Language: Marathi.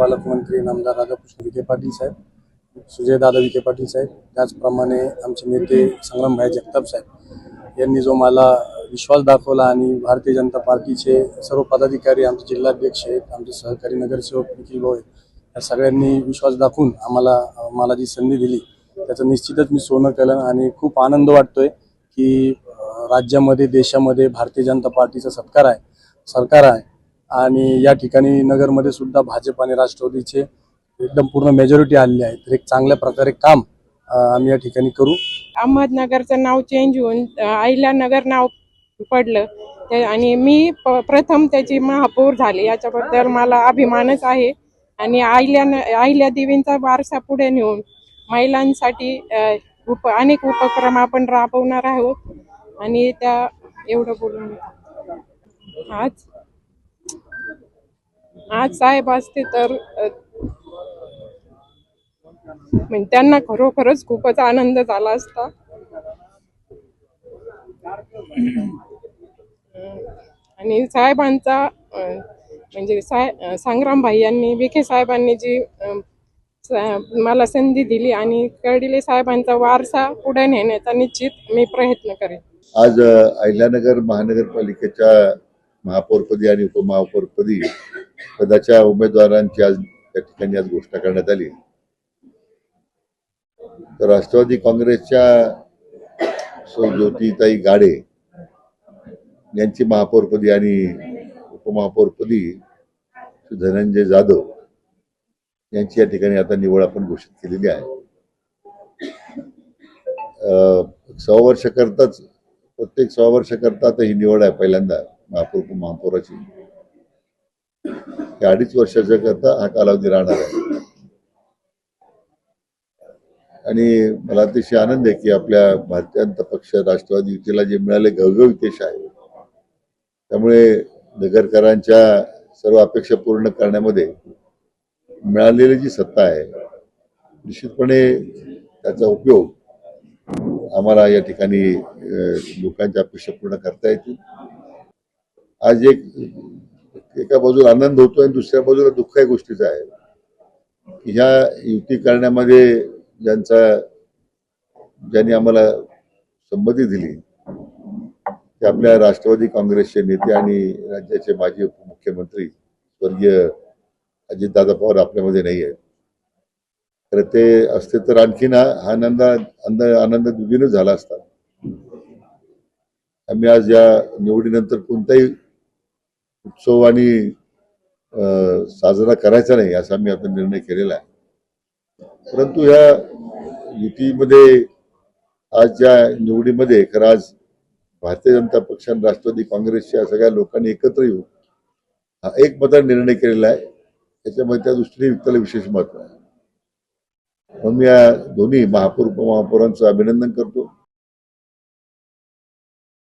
पालकमंत्री नामदार राधाकृष्ण विखे पाटील साहेब सुजयदादा विखे पाटील साहेब त्याचप्रमाणे आमचे नेते संग्रामभाई जगताप साहेब यांनी जो मला विश्वास दाखवला आणि भारतीय जनता पार्टीचे सर्व पदाधिकारी आमचे जिल्हाध्यक्ष आहेत आमचे सहकारी नगरसेवक निखिल भाऊ आहेत या सगळ्यांनी विश्वास दाखवून आम्हाला मला जी संधी दिली त्याचं निश्चितच मी सोनं केलं आणि खूप आनंद वाटतोय की राज्यामध्ये देशामध्ये भारतीय जनता पार्टीचा सत्कार आहे सरकार आहे. आणि या ठिकाणी नगरमध्ये सुद्धा भाजप आणि राष्ट्रवादीचे एकदम पूर्ण मेजॉरिटी आलेली आहे तर एक चांगल्या प्रकारे काम आम्ही या ठिकाणी करू. अहमदनगरचं नाव चेंज होऊन अहिल्यानगर नाव पडलं. आणि मी प्रथम त्याची महापौर झाले. याच्याबद्दल मला अभिमानच आहे. आणि अहिल्या आईल्या देवींचा वारसा पुढे नेऊन महिलांसाठी उप अनेक उपक्रम आपण राबवणार आहोत. आणि त्या एवढं बोलून. आज आज साहेब असते तर म्हणजे त्यांना खरोखरच खूपच आनंद झाला असता. आणि साहेबांचा म्हणजे साय संग्राम भाई यांनी विखे साहेबांनी जी मला संधी दिली आणि कडिले साहेबांचा वारसा पुढे नेण्याचा निश्चित मी प्रयत्न करेन. आज अहिल्यानगर महानगरपालिकेच्या महापौरपदी आणि उपमहापौरपदी पदाच्या उमेदवारांची आज त्या ठिकाणी आज घोषणा करण्यात आली. तर राष्ट्रवादी काँग्रेसच्या सौ ज्योतिताई गाडे यांची महापौरपदी आणि उपमहापौरपदी धनंजय जाधव यांची या ठिकाणी आता निवड आपण घोषित केलेली आहे. सहा वर्षाकरताच प्रत्येक सव्वा वर्षाकरता आता ही निवड आहे पहिल्यांदा. महापौर महापौराची. हे अडीच वर्षाच्या करता हा कालावधी राहणार आहे. आणि मला अतिशय आनंद आहे की आपल्या भारतीय जनता पक्ष राष्ट्रवादी युतीला जे मिळाले घवघवीत यश आहे. त्यामुळे नगरकरांच्या सर्व अपेक्षा पूर्ण करण्यामध्ये मिळालेली जी सत्ता आहे निश्चितपणे त्याचा उपयोग आम्हाला या ठिकाणी लोकांच्या अपेक्षा पूर्ण करता येतील. आज एक एका बाजूला आनंद होतो आणि दुसऱ्या बाजूला दुःख या गोष्टीचा आहे. ह्या युती करण्यामध्ये ज्यांचा ज्यांनी आम्हाला संमती दिली ते आपल्या राष्ट्रवादी काँग्रेसचे नेते आणि राज्याचे माजी उपमुख्यमंत्री स्वर्गीय अजितदादा पवार आपल्यामध्ये नाही आहेत. तर ते असते तर आणखीन हा आनंद आनंद आनंद दुबीनच झाला असता. आम्ही आज या निवडीनंतर कोणताही उत्सव आणि अं, साजरा करायचा नाही असा मी आता निर्णय केलेला आहे. परंतु या युतीमध्ये आजच्या निवडीमध्ये खरं आज भारतीय जनता पक्ष आणि राष्ट्रवादी काँग्रेसच्या सगळ्या लोकांनी एकत्र येऊन हा एक मता निर्णय केलेला आहे. त्याच्यामध्ये त्या दृष्टीने युक्ताला विशेष महत्त्व आहे. म्हणून मी या दोन्ही महापौर उपमहापौरांचं अभिनंदन करतो.